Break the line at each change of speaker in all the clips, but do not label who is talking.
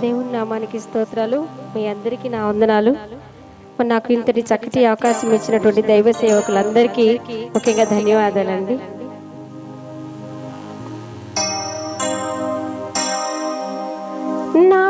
దేవుని నామానికి స్తోత్రాలు. మీ అందరికీ నా వందనాలు. నాకు ఇంతటి చక్కటి అవకాశం ఇచ్చినటువంటి దైవ సేవకులందరికీ ముఖ్యంగా ధన్యవాదాలండి. నా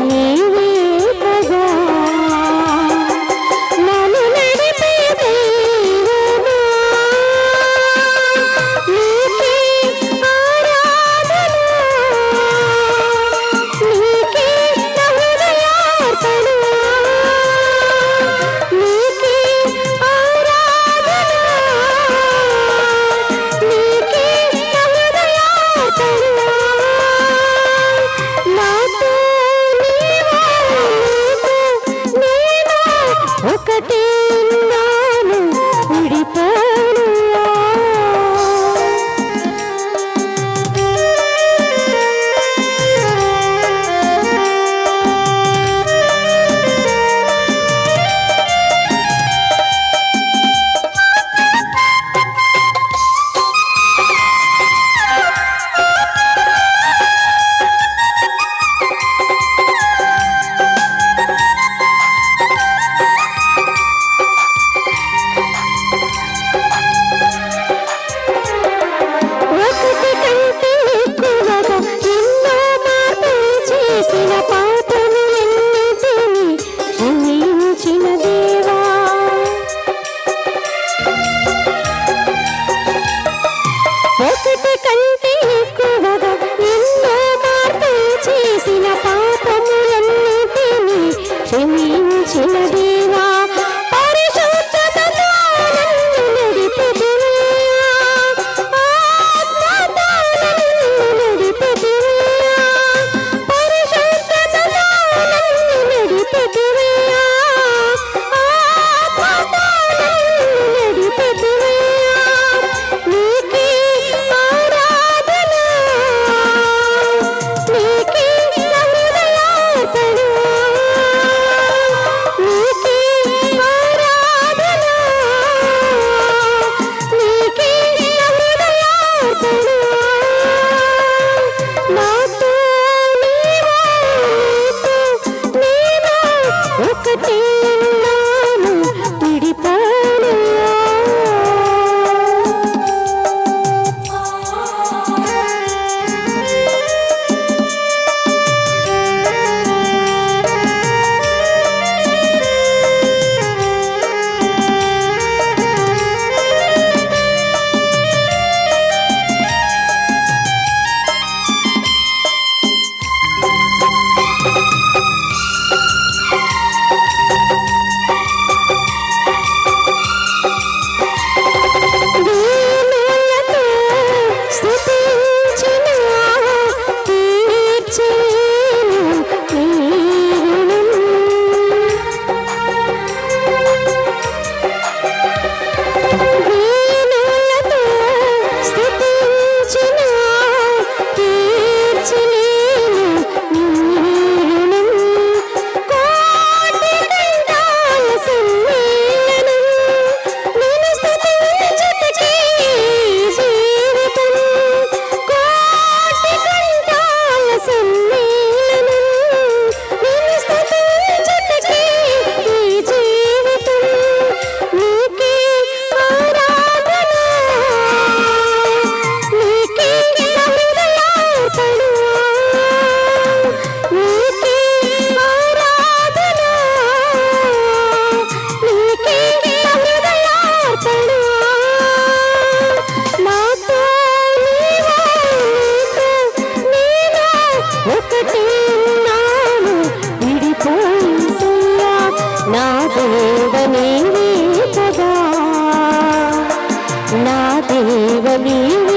नहीं Christina జీవనీ